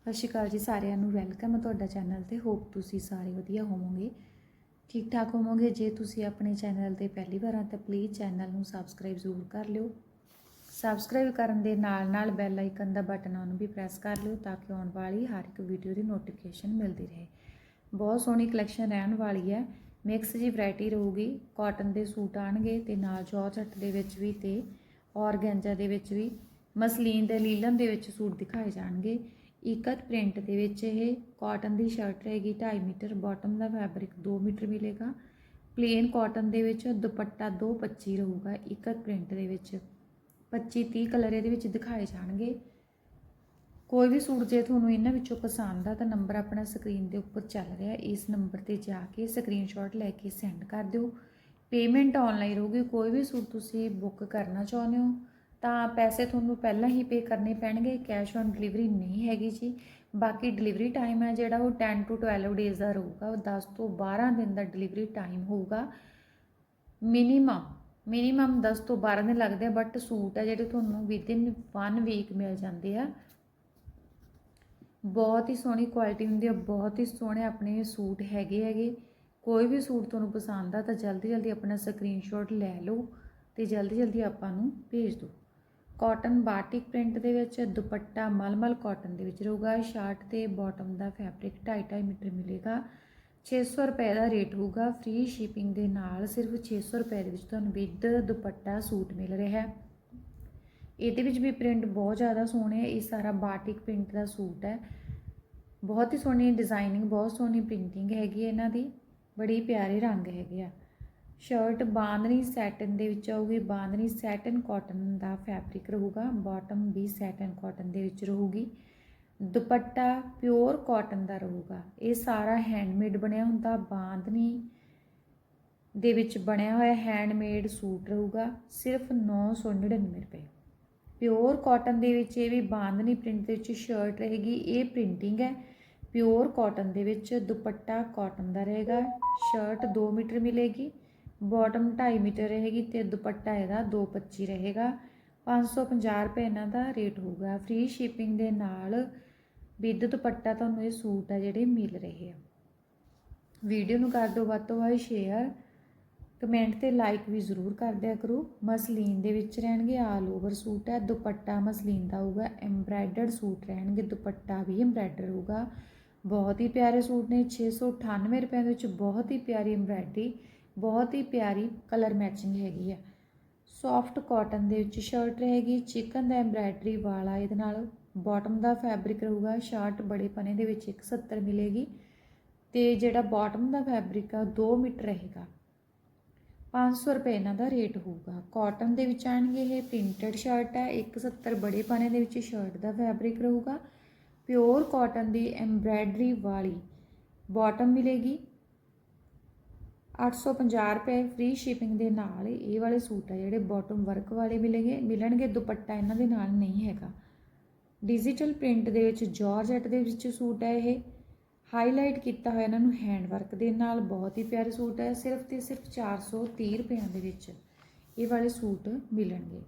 ਸਤਿ ਸ਼੍ਰੀ ਅਕਾਲ ਜੀ ਸਾਰਿਆਂ ਨੂੰ, ਵੈਲਕਮ ਹੈ ਤੁਹਾਡਾ ਚੈਨਲ ਤੇ। ਹੋਪ ਤੁਸੀਂ ਸਾਰੇ ਵਧੀਆ ਹੋਵੋਗੇ। ਠੀਕ ਠਾਕ ਹੋਵੋਗੇ? ਜੇ ਤੁਸੀਂ ਆਪਣੇ ਚੈਨਲ ਤੇ ਪਹਿਲੀ ਵਾਰ ਆ ਤਾਂ ਪਲੀਜ਼ ਚੈਨਲ ਨੂੰ ਸਬਸਕ੍ਰਾਈਬ ਜ਼ਰੂਰ ਕਰ ਲਿਓ। ਸਬਸਕ੍ਰਾਈਬ ਕਰਨ ਦੇ ਨਾਲ ਨਾਲ ਬੈਲ ਆਈਕਨ ਦਾ ਬਟਨ ਉਹਨੂੰ ਵੀ ਪ੍ਰੈਸ ਕਰ ਲਿਓ ਤਾਂ ਕਿ ਆਉਣ ਵਾਲੀ ਹਰ ਇੱਕ ਵੀਡੀਓ ਦੀ ਨੋਟੀਫਿਕੇਸ਼ਨ ਮਿਲਦੀ ਰਹੇ। ਬਹੁਤ ਸੋਹਣੀ ਕਲੈਕਸ਼ਨ ਰਹਿਣ ਵਾਲੀ ਹੈ। ਮਿਕਸ ਜੀ ਵੈਰਾਈਟੀ ਰਹੂਗੀ। ਕਾਟਨ ਦੇ ਸੂਟ ਆਣਗੇ ਤੇ ਨਾਲ ਜੌਰਜਟ ਦੇ ਵਿੱਚ ਵੀ ਤੇ ਔਰਗੈਂਜਾ ਦੇ ਵਿੱਚ ਵੀ, ਮਸਲੀਨ ਤੇ ਲੀਲਨ ਦੇ ਵਿੱਚ ਸੂਟ ਦਿਖਾਏ ਜਾਣਗੇ। ਇਕਤ ਪ੍ਰਿੰਟ ਦੇ ਵਿੱਚ ਇਹ ਕਾਟਨ ਦੀ ਸ਼ਰਟ ਰਹੇਗੀ 2.5 ਮੀਟਰ ਬਾਟਮ ਦਾ ਫੈਬਰਿਕ 2 ਮੀਟਰ ਮਿਲੇਗਾ। ਪਲੇਨ ਕਾਟਨ ਦੇ ਵਿੱਚ ਦੁਪੱਟਾ 225 ਰਹੂਗਾ ਇਕਤ ਪ੍ਰਿੰਟ ਦੇ ਵਿੱਚ। 25 30 ਕਲਰ ਇਹਦੇ ਵਿੱਚ ਦਿਖਾਏ ਜਾਣਗੇ। ਕੋਈ ਵੀ ਸੂਟ ਜੇ ਤੁਹਾਨੂੰ ਇਹਨਾਂ ਵਿੱਚੋਂ ਪਸੰਦ ਆ ਤਾਂ ਨੰਬਰ ਆਪਣਾ ਸਕਰੀਨ ਦੇ ਉੱਪਰ ਚੱਲ ਰਿਹਾ। ਇਸ ਨੰਬਰ ਤੇ ਜਾ ਕੇ ਸਕਰੀਨਸ਼ਾਟ ਲੈ ਕੇ ਸੈਂਡ ਕਰ ਦਿਓ। ਪੇਮੈਂਟ ਆਨਲਾਈਨ ਰਹੂਗੀ। ਕੋਈ ਵੀ ਸੂਟ ਤੁਸੀਂ ਬੁੱਕ ਕਰਨਾ ਚਾਹੁੰਦੇ ਹੋ ਤਾਂ ਪੈਸੇ ਤੁਹਾਨੂੰ ਪਹਿਲਾਂ ਹੀ ਪੇ ਕਰਨੇ ਪੈਣਗੇ ਕੈਸ਼ ਔਨ ਡਿਲੀਵਰੀ ਨਹੀਂ ਹੈਗੀ ਜੀ। ਬਾਕੀ ਡਿਲੀਵਰੀ ਟਾਈਮ ਹੈ ਜਿਹੜਾ, ਉਹ 10 ਟੂ 12 ਡੇਜ਼ ਦਾ ਰਹੂਗਾ। ਉਹ 10 ਤੋਂ 12 ਦਿਨ ਦਾ ਡਿਲੀਵਰੀ ਟਾਈਮ ਹੋਊਗਾ। ਮਿਨੀਮਮ ਮਿਨੀਮਮ 10 ਤੋਂ 12 ਦਿਨ ਲੱਗਦੇ ਆ ਬਟ ਸੂਟ ਆ ਜਿਹੜੇ ਤੁਹਾਨੂੰ ਵਿਦਿਨ 1 ਵੀਕ ਮਿਲ ਜਾਂਦੇ ਆ। ਬਹੁਤ ਹੀ ਸੋਹਣੀ ਕੁਆਲਿਟੀ ਹੁੰਦੀ ਆ, ਬਹੁਤ ਹੀ ਸੋਹਣੇ ਆਪਣੇ ਸੂਟ ਹੈਗੇ ਹੈਗੇ। ਕੋਈ ਵੀ ਸੂਟ ਤੁਹਾਨੂੰ ਪਸੰਦ ਆ ਤਾਂ ਜਲਦੀ ਜਲਦੀ ਆਪਣਾ ਸਕਰੀਨਸ਼ਾਟ ਲੈ ਲਓ ਤੇ ਜਲਦੀ ਜਲਦੀ ਆਪਾਂ ਨੂੰ ਭੇਜ ਦਿਓ। ਕਾਟਨ ਬਾਟਿਕ ਪ੍ਰਿੰਟ ਦੇ ਵਿੱਚ ਦੁਪੱਟਾ ਮਲਮਲ ਕਾਟਨ ਦੇ ਵਿੱਚ ਰਹੂਗਾ। ਸ਼ਰਟ ਤੇ ਬਾਟਮ ਦਾ ਫੈਬਰਿਕ 2.5 ਮੀਟਰ ਮਿਲੇਗਾ। 600 ਰੁਪਏ ਦਾ ਰੇਟ ਹੋਊਗਾ। ਫ੍ਰੀ ਸ਼ਿਪਿੰਗ ਦੇ ਨਾਲ ਸਿਰਫ 600 ਰੁਪਏ ਦੇ ਵਿੱਚ ਤੁਹਾਨੂੰ ਵਿਦ ਦੁਪੱਟਾ ਸੂਟ ਮਿਲ ਰਿਹਾ ਹੈ। ਇਹਦੇ ਵਿੱਚ ਵੀ ਪ੍ਰਿੰਟ ਬਹੁਤ ਜ਼ਿਆਦਾ ਸੋਹਣੇ ਇਹ ਸਾਰਾ ਬਾਟਿਕ ਪ੍ਰਿੰਟ ਦਾ ਸੂਟ ਹੈ। ਬਹੁਤ ਹੀ ਸੋਹਣੀ ਡਿਜ਼ਾਈਨਿੰਗ ਬਹੁਤ ਸੋਹਣੀ ਪ੍ਰਿੰਟਿੰਗ ਹੈਗੀ ਇਹਨਾਂ ਦੀ। ਬੜੀ ਪਿਆਰੇ ਰੰਗ ਹੈਗੇ ਆ। ਸ਼ਰਟ ਬਾਂਦਨੀ ਸੈਟਨ ਦੇ ਵਿੱਚ ਆਊਗੀ। ਬਾਂਦਨੀ ਸੈਟਨ ਕਾਟਨ ਦਾ ਫੈਬਰਿਕ ਰਹੂਗਾ। ਬਾਟਮ ਵੀ ਸੈਟਨ ਕਾਟਨ ਦੇ ਵਿੱਚ ਰਹੂਗੀ। ਦੁਪੱਟਾ ਪਿਓਰ ਕਾਟਨ ਦਾ ਰਹੂਗਾ। ਇਹ ਸਾਰਾ ਹੈਂਡਮੇਡ ਬਣਿਆ ਹੁੰਦਾ। ਬਾਂਦਨੀ ਦੇ ਵਿੱਚ ਬਣਿਆ ਹੋਇਆ ਹੈਂਡਮੇਡ ਸੂਟ ਰਹੂਗਾ। ਸਿਰਫ 999 ਰੁਪਏ। ਪਿਓਰ ਕਾਟਨ ਦੇ ਵਿੱਚ ਇਹ ਵੀ ਬਾਂਦਨੀ ਪ੍ਰਿੰਟ ਦੇ ਵਿੱਚ ਸ਼ਰਟ ਰਹੇਗੀ। ਇਹ ਪ੍ਰਿੰਟਿੰਗ ਹੈ। ਪਿਓਰ ਕਾਟਨ ਦੇ ਵਿੱਚ ਦੁਪੱਟਾ ਕਾਟਨ ਦਾ ਰਹੇਗਾ। ਸ਼ਰਟ 2 ਮੀਟਰ ਮਿਲੇਗੀ। ਬਾਟਮ 2.5 ਮੀਟਰ ਰਹੇਗੀ ਤੇ ਦੁਪੱਟਾ ਇਹਦਾ 225 ਰਹੇਗਾ। 550 ਰੁਪਏ ਇਹਨਾਂ ਦਾ ਰੇਟ ਹੋਊਗਾ। ਫ੍ਰੀ ਸ਼ਿਪਿੰਗ ਦੇ ਨਾਲ ਵਿਦ ਦੁਪੱਟਾ ਤੁਹਾਨੂੰ ਇਹ ਸੂਟ ਆ ਜਿਹੜੇ ਮਿਲ ਰਹੇ ਆ। ਵੀਡੀਓ ਨੂੰ ਕਰ ਦਿਓ ਵੱਧ ਤੋਂ ਵੱਧ ਸ਼ੇਅਰ। ਕਮੈਂਟ ਤੇ ਲਾਈਕ ਵੀ ਜ਼ਰੂਰ ਕਰ ਦਿਆ ਕਰੋ। ਮਸਲੀਨ ਦੇ ਵਿੱਚ ਰਹਿਣਗੇ ਆਲ ਓਵਰ ਸੂਟ ਹੈ ਦੁਪੱਟਾ ਮਸਲੀਨ ਦਾ ਹੋਊਗਾ ਐਮਬ੍ਰਾਇਡਰਡ ਸੂਟ ਰਹਿਣਗੇ। ਦੁਪੱਟਾ ਵੀ ਐਮਬ੍ਰਾਇਡਰ ਹੋਊਗਾ। ਬਹੁਤ ਹੀ ਪਿਆਰੇ ਸੂਟ ਨੇ। 698 ਰੁਪਏ ਦੇ ਵਿੱਚ ਬਹੁਤ ਹੀ ਪਿਆਰੀ ਐਮਬ੍ਰਾਇਡਰੀ ਬਹੁਤ ਹੀ ਪਿਆਰੀ ਕਲਰ ਮੈਚਿੰਗ ਹੈਗੀ ਆ। ਸੌਫਟ ਕਾਟਨ ਦੇ ਵਿੱਚ ਸ਼ਰਟ ਰਹੇਗੀ ਚਿਕਨ ਦਾ ਐਮਬ੍ਰਾਇਡਰੀ ਵਾਲਾ, ਇਹਦੇ ਨਾਲ ਬਾਟਮ ਦਾ ਫੈਬਰਿਕ ਰਹੂਗਾ ਸ਼ਰਟ ਬੜੇ ਪਨੇ ਦੇ ਵਿੱਚ 170 ਮਿਲੇਗੀ ਤੇ ਜਿਹੜਾ ਬਾਟਮ ਦਾ ਫੈਬਰਿਕ ਆ 2 ਮੀਟਰ ਰਹੇਗਾ। 500 ਰੁਪਏ ਇਹਨਾਂ ਦਾ ਰੇਟ ਹੋਊਗਾ। ਕਾਟਨ ਦੇ ਵਿੱਚ ਆਣਗੇ ਇਹ ਪ੍ਰਿੰਟਡ ਸ਼ਰਟ ਹੈ 170 ਬੜੇ ਪਾਣੇ ਦੇ ਵਿੱਚ ਸ਼ਰਟ ਦਾ ਫੈਬਰਿਕ ਰਹੂਗਾ। ਪਿਓਰ ਕਾਟਨ ਦੀ ਐਮਬ੍ਰਾਇਡਰੀ ਵਾਲੀ ਬਾਟਮ ਮਿਲੇਗੀ। 850 ਰੁਪਏ ਫ੍ਰੀ ਸ਼ਿਪਿੰਗ ਦੇ ਨਾਲ ਇਹ ਵਾਲੇ ਸੂਟ ਆ ਜਿਹੜੇ ਬਾਟਮ ਵਰਕ ਵਾਲੇ ਮਿਲਣਗੇ ਮਿਲਣਗੇ ਦੁਪੱਟਾ ਇਹਨਾਂ ਦੇ ਨਾਲ ਨਹੀਂ ਹੈਗਾ। ਡਿਜੀਟਲ ਪ੍ਰਿੰਟ ਦੇ ਵਿੱਚ ਜਾਰਜਟ ਦੇ ਵਿੱਚ ਸੂਟ ਹੈ ਇਹ। ਹਾਈਲਾਈਟ ਕੀਤਾ ਹੋਇਆ ਇਹਨਾਂ ਨੂੰ ਹੈਂਡ ਵਰਕ ਦੇ ਨਾਲ, ਬਹੁਤ ਹੀ ਪਿਆਰੇ ਸੂਟ ਹੈ ਸਿਰਫ ਤੇ ਸਿਰਫ 430 ਰੁਪਈਆਂ ਦੇ ਵਿੱਚ ਇਹ ਵਾਲੇ ਸੂਟ ਮਿਲਣਗੇ।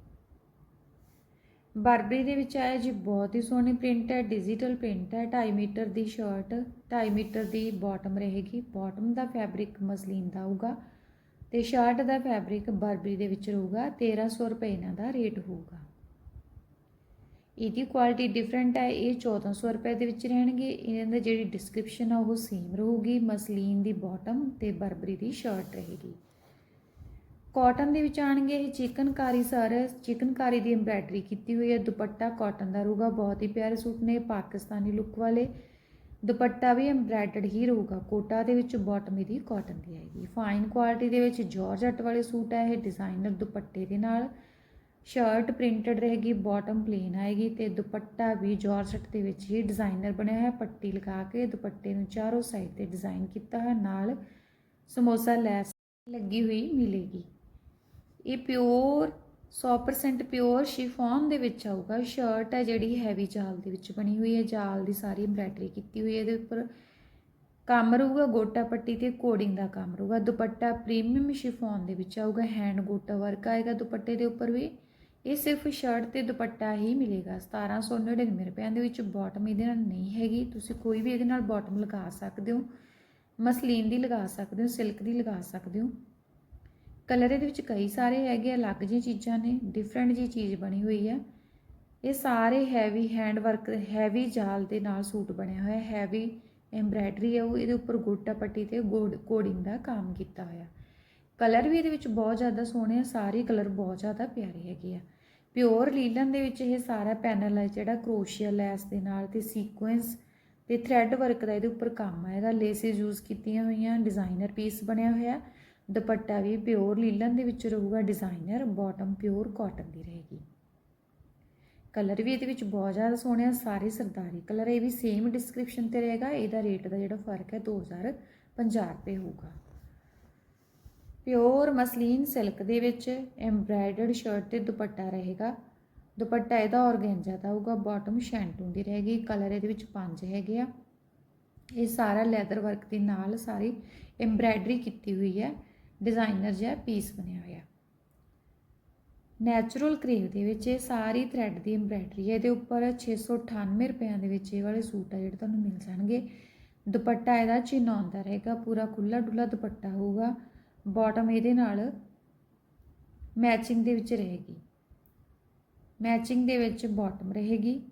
ਬਰਬਰੀ ਦੇ ਵਿੱਚ ਆਇਆ ਜੀ, ਬਹੁਤ ਹੀ ਸੋਹਣੀ ਪ੍ਰਿੰਟ ਹੈ ਡਿਜੀਟਲ ਪ੍ਰਿੰਟ ਹੈ 2.5 ਮੀਟਰ ਦੀ ਸ਼ਰਟ 2.5 ਮੀਟਰ ਦੀ ਬਾਟਮ ਰਹੇਗੀ। ਬਾਟਮ ਦਾ ਫੈਬਰਿਕ ਮਸਲੀਨ ਦਾ ਹੋਊਗਾ ਤੇ ਸ਼ਰਟ ਦਾ ਫੈਬਰਿਕ ਬਰਬਰੀ ਦੇ ਵਿੱਚ ਰਹੂਗਾ 1300 ਰੁਪਏ ਇਹਨਾਂ ਦਾ ਰੇਟ ਹੋਊਗਾ। ਇਹਦੀ ਕੁਆਲਿਟੀ ਡਿਫਰੈਂਟ ਹੈ, ਇਹ 1400 ਰੁਪਏ ਦੇ ਵਿੱਚ ਰਹਿਣਗੇ। ਇਹਨਾਂ ਦੀ ਜਿਹੜੀ ਡਿਸਕ੍ਰਿਪਸ਼ਨ ਆ, ਉਹ ਸੇਮ ਰਹੂਗੀ। ਮਸਲੀਨ ਦੀ ਬਾਟਮ ਤੇ ਬਰਬਰੀ ਦੀ ਸ਼ਰਟ ਰਹੇਗੀ। ਕਾਟਨ ਦੇ ਵਿੱਚ ਆਣਗੇ ਇਹ ਚਿਕਨਕਾਰੀ ਸਰ। ਚਿਕਨਕਾਰੀ ਦੀ ਐਮਬ੍ਰਾਇਡਰੀ ਕੀਤੀ ਹੋਈ ਹੈ। ਦੁਪੱਟਾ ਕਾਟਨ ਦਾ ਰਹੂਗਾ। ਬਹੁਤ ਹੀ ਪਿਆਰੇ ਸੂਟ ਨੇ। ਪਾਕਿਸਤਾਨੀ ਲੁੱਕ ਵਾਲੇ। ਦੁਪੱਟਾ ਵੀ ਐਮਬ੍ਰਾਇਡਰਡ ਹੀ ਰਹੂਗਾ। ਕੋਟਾ ਦੇ ਵਿੱਚ ਬਾਟਮ ਇਹਦੀ ਕਾਟਨ ਦੀ ਆਏਗੀ। ਫਾਈਨ ਕੁਆਲਿਟੀ ਦੇ ਵਿੱਚ ਜਾਰਜਟ ਵਾਲੇ ਸੂਟ ਹੈ ਇਹ। ਡਿਜ਼ਾਈਨਰ ਦੁਪੱਟੇ ਦੇ ਨਾਲ। ਸ਼ਰਟ ਪ੍ਰਿੰਟਡ ਰਹੇਗੀ। ਬਾਟਮ ਪਲੇਨ ਆਏਗੀ ਤੇ ਦੁਪੱਟਾ ਵੀ ਜਾਰਜਟ ਦੇ ਵਿੱਚ ਹੀ ਡਿਜ਼ਾਈਨਰ ਬਣਿਆ ਹੈ ਪੱਟੀ ਲਗਾ ਕੇ ਦੁਪੱਟੇ ਨੂੰ ਚਾਰੋਂ ਸਾਈਡ ਤੇ ਡਿਜ਼ਾਈਨ ਕੀਤਾ ਹੈ ਨਾਲ ਸਮੋਸਾ ਲੈਸ ਲੱਗੀ ਹੋਈ ਮਿਲੇਗੀ। ਇਹ ਪਿਓਰ 100% ਪਿਓਰ ਸ਼ਿਫੋਨ ਦੇ ਵਿੱਚ ਆਊਗਾ। ਸ਼ਰਟ ਹੈ ਜਿਹੜੀ ਹੈਵੀ ਜਾਲ ਦੇ ਵਿੱਚ ਬਣੀ ਹੋਈ ਹੈ। ਜਾਲ ਦੀ ਸਾਰੀ ਐਮਬ੍ਰਾਇਡਰੀ ਕੀਤੀ ਹੋਈ ਹੈ। ਇਹਦੇ ਉੱਪਰ ਕੰਮ ਰਹੂਗਾ ਗੋਟਾ ਪੱਟੀ ਤੇ ਕੋਡਿੰਗ ਦਾ ਕੰਮ ਰਹੂਗਾ। ਦੁਪੱਟਾ ਪ੍ਰੀਮੀਅਮ ਸ਼ਿਫੋਨ ਦੇ ਵਿੱਚ ਆਊਗਾ। ਹੈਂਡ ਗੋਟਾ ਵਰਕ ਆਏਗਾ ਦੁਪੱਟੇ ਦੇ ਉੱਪਰ ਵੀ। ਇਹ ਸਿਰਫ ਸ਼ਰਟ ਤੇ ਦੁਪੱਟਾ ਹੀ ਮਿਲੇਗਾ। 1799 ਰੁਪਏ ਦੇ ਵਿੱਚ ਬਾਟਮ ਇਹਦੇ ਨਾਲ ਨਹੀਂ ਹੈਗੀ। ਤੁਸੀਂ ਕੋਈ ਵੀ ਇਹਦੇ ਨਾਲ ਬਾਟਮ ਲਗਾ ਸਕਦੇ ਹੋ। ਮਸਲੀਨ ਦੀ ਲਗਾ ਸਕਦੇ ਹੋ ਸਿਲਕ ਦੀ ਲਗਾ ਸਕਦੇ ਹੋ। ਕਲਰ ਇਹਦੇ ਵਿੱਚ ਕਈ ਸਾਰੇ ਹੈਗੇ ਅਲੱਗ ਜਿਹੀ ਚੀਜ਼ਾਂ ਨੇ ਡਿਫਰੈਂਟ ਜੀ ਚੀਜ਼ ਬਣੀ ਹੋਈ ਹੈ ਇਹ ਸਾਰੇ ਹੈਵੀ ਹੈਂਡ ਵਰਕ ਹੈਵੀ ਜਾਲ ਦੇ ਨਾਲ ਸੂਟ ਬਣਿਆ ਹੋਇਆ ਹੈਵੀ ਐਮਬ੍ਰਾਇਡਰੀ ਹੈ ਉਹ ਇਹਦੇ ਉੱਪਰ ਗੋਟਾ ਪੱਟੀ ਤੇ ਕੋਡਿੰਗ ਦਾ ਕੰਮ ਕੀਤਾ ਹੋਇਆ। ਕਲਰ ਵੀ ਇਹਦੇ ਵਿੱਚ ਬਹੁਤ ਜ਼ਿਆਦਾ ਸੋਹਣੇ ਆ, ਸਾਰੇ ਕਲਰ ਬਹੁਤ ਜ਼ਿਆਦਾ ਪਿਆਰੇ ਹੈਗੇ ਆ। ਪਿਓਰ ਲੀਲਨ ਦੇ ਵਿੱਚ ਇਹ ਸਾਰਾ ਪੈਨਲ ਹੈ ਜਿਹੜਾ ਕਰੋਸ਼ੀਆ ਲੈਸ ਦੇ ਨਾਲ ਤੇ ਸੀਕੁਐਂਸ ਤੇ ਥ੍ਰੈਡ ਵਰਕ ਦਾ ਇਹਦੇ ਉੱਪਰ ਕੰਮ ਆਏਗਾ ਲੇਸਿਸ ਯੂਜ਼ ਕੀਤੀਆਂ ਹੋਈਆਂ ਡਿਜ਼ਾਈਨਰ ਪੀਸ ਬਣਿਆ ਹੋਇਆ। ਦੁਪੱਟਾ ਵੀ ਪਿਓਰ ਲੀਲਨ ਦੇ ਵਿੱਚ ਰਹੂਗਾ ਡਿਜ਼ਾਈਨਰ ਬਾਟਮ ਪਿਓਰ ਕਾਟਨ ਦੀ ਰਹੇਗੀ। ਕਲਰ ਵੀ ਇਹਦੇ ਵਿੱਚ ਬਹੁਤ ਜ਼ਿਆਦਾ ਸੋਹਣੇ ਆ, ਸਾਰੇ ਸਰਦਾਰੀ ਕਲਰ ਇਹ ਵੀ ਸੇਮ ਡਿਸਕ੍ਰਿਪਸ਼ਨ ਤੇ ਰਹੇਗਾ, ਇਹਦਾ ਰੇਟ ਦਾ ਜਿਹੜਾ ਫ਼ਰਕ ਹੈ 2050 ਰੁਪਏ ਹੋਊਗਾ। ਪਿਓਰ ਮਸਲੀਨ ਸਿਲਕ ਦੇ ਵਿੱਚ ਐਮਬ੍ਰਾਇਡਰਡ ਸ਼ਰਟ ਤੇ ਦੁਪੱਟਾ ਰਹੇਗਾ। ਦੁਪੱਟਾ ਇਹਦਾ ਔਰਗੈਂਜਾ ਦਾ ਹੋਊਗਾ ਬਾਟਮ ਸ਼ੈਂਟੂ ਦੀ ਰਹੇਗੀ ਕਲਰ ਇਹਦੇ ਵਿੱਚ ਪੰਜ ਹੈਗੇ ਆ। ਇਹ ਸਾਰਾ ਲੈਦਰ ਵਰਕ ਦੇ ਨਾਲ ਸਾਰੀ ਐਮਬ੍ਰਾਇਡਰੀ ਕੀਤੀ ਹੋਈ ਹੈ। ਡਿਜ਼ਾਈਨਰ ਜਿਹਾ ਪੀਸ ਬਣਿਆ ਹੋਇਆ। ਨੈਚੁਰਲ ਕਰੇਵ ਦੇ ਵਿੱਚ ਇਹ ਸਾਰੀ ਥ੍ਰੈਡ ਦੀ ਐਮਬ੍ਰਾਇਡਰੀ ਹੈ। ਇਹਦੇ ਉੱਪਰ 698 ਰੁਪਿਆਂ ਦੇ ਵਿੱਚ ਇਹ ਵਾਲੇ ਸੂਟ ਆ ਜਿਹੜੇ ਤੁਹਾਨੂੰ ਮਿਲ ਜਾਣਗੇ। ਦੁਪੱਟਾ ਇਹਦਾ ਚਿਨੌਨ ਦਾ ਰਹੇਗਾ, ਪੂਰਾ ਖੁੱਲਾ ਡੁੱਲਾ ਦੁਪੱਟਾ ਹੋਊਗਾ। ਬਾਟਮ ਇਹਦੇ ਨਾਲ ਮੈਚਿੰਗ ਦੇ ਵਿੱਚ ਰਹੇਗੀ। ਮੈਚਿੰਗ ਦੇ ਵਿੱਚ ਬਾਟਮ ਰਹੇਗੀ।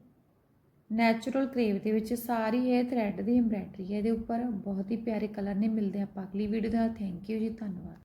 ਨੈਚੁਰਲ ਕਰੇਵ ਦੇ ਵਿੱਚ ਸਾਰੀ ਇਹ ਥ੍ਰੈਡ ਦੀ ਐਮਬ੍ਰਾਇਡਰੀ ਹੈ, ਇਹਦੇ ਉੱਪਰ ਬਹੁਤ ਹੀ ਪਿਆਰੇ ਕਲਰ ਨੇ, ਮਿਲਦੇ ਆਪਾਂ ਅਗਲੀ ਵੀਡੀਓ ਦਾ ਥੈਂਕ ਯੂ ਜੀ, ਧੰਨਵਾਦ।